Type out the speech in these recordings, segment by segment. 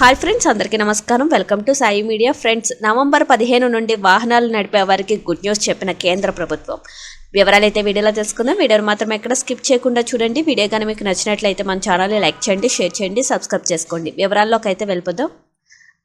Hi friends అందరికీ నమస్కారం. Welcome to Sai media. Friends November పదిహేను నుండి వాహనాలు నడిపే వారికి గుడ్ న్యూస్ చెప్పిన కేంద్ర ప్రభుత్వం. వివరాలు అయితే వీడియోలో తెలుసుకుందాం. వీడియోని మాత్రం ఎక్కడ స్కిప్ చేయకుండా చూడండి. వీడియో కానీ మీకు నచ్చినట్లయితే మన ఛానల్ని లైక్ చేయండి షేర్ చేయండి సబ్స్క్రైబ్ చేసుకోండి. వివరాల్లోకి అయితే వెళ్ళిపోదాం.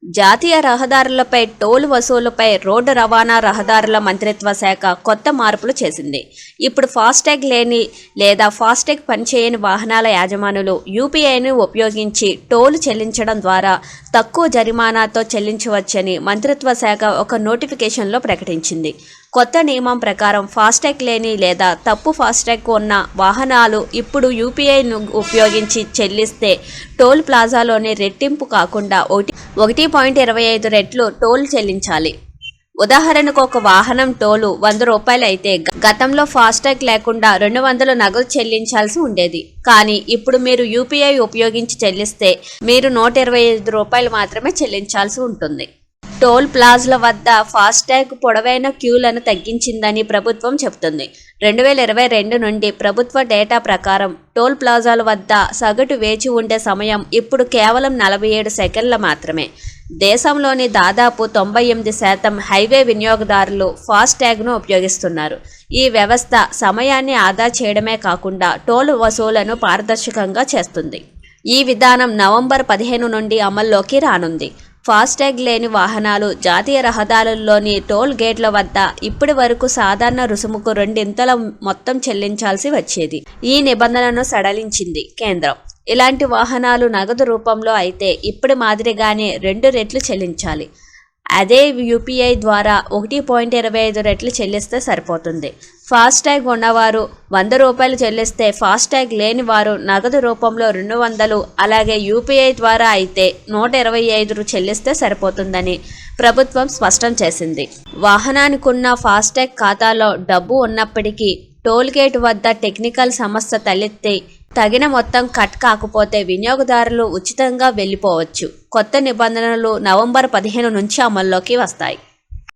జాతీయ రహదారులపై టోల్ వసూలుపై రోడ్డు రవాణా రహదారుల మంత్రిత్వ శాఖ కొత్త మార్పులు చేసింది. ఇప్పుడు ఫాస్టాగ్ లేని లేదా ఫాస్టాగ్ పనిచేయని వాహనాల యాజమానులు యూపీఐను ఉపయోగించి టోల్ చెల్లించడం ద్వారా తక్కువ జరిమానాతో చెల్లించవచ్చని మంత్రిత్వ శాఖ ఒక నోటిఫికేషన్లో ప్రకటించింది. కొత్త నియమం ప్రకారం ఫాస్టాగ్ లేని లేదా తప్పు ఫాస్టాగ్ ఉన్న వాహనాలు ఇప్పుడు యూపీఐను ఉపయోగించి చెల్లిస్తే టోల్ ప్లాజాలోని రెట్టింపు కాకుండా ఒకటి ఒకటి పాయింట్ ఇరవై ఐదు రెట్లు టోల్ చెల్లించాలి. ఉదాహరణకు ఒక వాహనం టోలు వంద రూపాయలు అయితే గతంలో ఫాస్టాగ్ లేకుండా రెండు వందలు నగదు చెల్లించాల్సి ఉండేది. కానీ ఇప్పుడు మీరు యూపీఐ ఉపయోగించి చెల్లిస్తే మీరు నూట ఇరవై ఐదు రూపాయలు మాత్రమే చెల్లించాల్సి ఉంటుంది. టోల్ ప్లాజ్ల వద్ద ఫాస్టాగ్ పొడవైన క్యూలను తగ్గించిందని ప్రభుత్వం చెబుతుంది. రెండు వేల ఇరవై రెండు నుండి ప్రభుత్వ డేటా ప్రకారం టోల్ ప్లాజాల వద్ద సగటు వేచి ఉండే సమయం ఇప్పుడు కేవలం నలభై ఏడు సెకండ్ల మాత్రమే. దేశంలోని దాదాపు తొంభై ఎనిమిది శాతం హైవే వినియోగదారులు ఫాస్టాగ్ను ఉపయోగిస్తున్నారు. ఈ వ్యవస్థ సమయాన్ని ఆదా చేయడమే కాకుండా టోల్ వసూలను పారదర్శకంగా చేస్తుంది. ఈ విధానం నవంబర్ పదిహేను నుండి అమల్లోకి రానుంది. ఫాస్టాగ్ లేని వాహనాలు జాతీయ రహదారుల్లోని టోల్ గేట్ల వద్ద ఇప్పటి వరకు సాధారణ రుసుముకు రెండింతల మొత్తం చెల్లించాల్సి వచ్చేది. ఈ నిబంధనను సడలించింది కేంద్రం. ఇలాంటి వాహనాలు నగదు రూపంలో అయితే ఇప్పుడు మాదిరిగానే రెండు రెట్లు చెల్లించాలి. అదే యూపీఐ ద్వారా ఒకటి పాయింట్ ఇరవై ఐదు రెట్లు చెల్లిస్తే సరిపోతుంది. ఫాస్టాగ్ ఉన్నవారు వంద రూపాయలు చెల్లిస్తే ఫాస్టాగ్ లేని వారు నగదు రూపంలో రెండు వందలు అలాగే యూపీఐ ద్వారా అయితే నూట ఇరవై ఐదు చెల్లిస్తే సరిపోతుందని ప్రభుత్వం స్పష్టం చేసింది. వాహనానికి ఉన్న ఫాస్టాగ్ ఖాతాలో డబ్బు ఉన్నప్పటికీ టోల్ గేట్ వద్ద టెక్నికల్ సమస్య తలెత్తి తగిన మొత్తం కట్ కాకపోతే వినియోగదారులు ఉచితంగా వెళ్ళిపోవచ్చు. కొత్త నిబంధనలు నవంబర్ పదిహేను నుంచి అమల్లోకి వస్తాయి.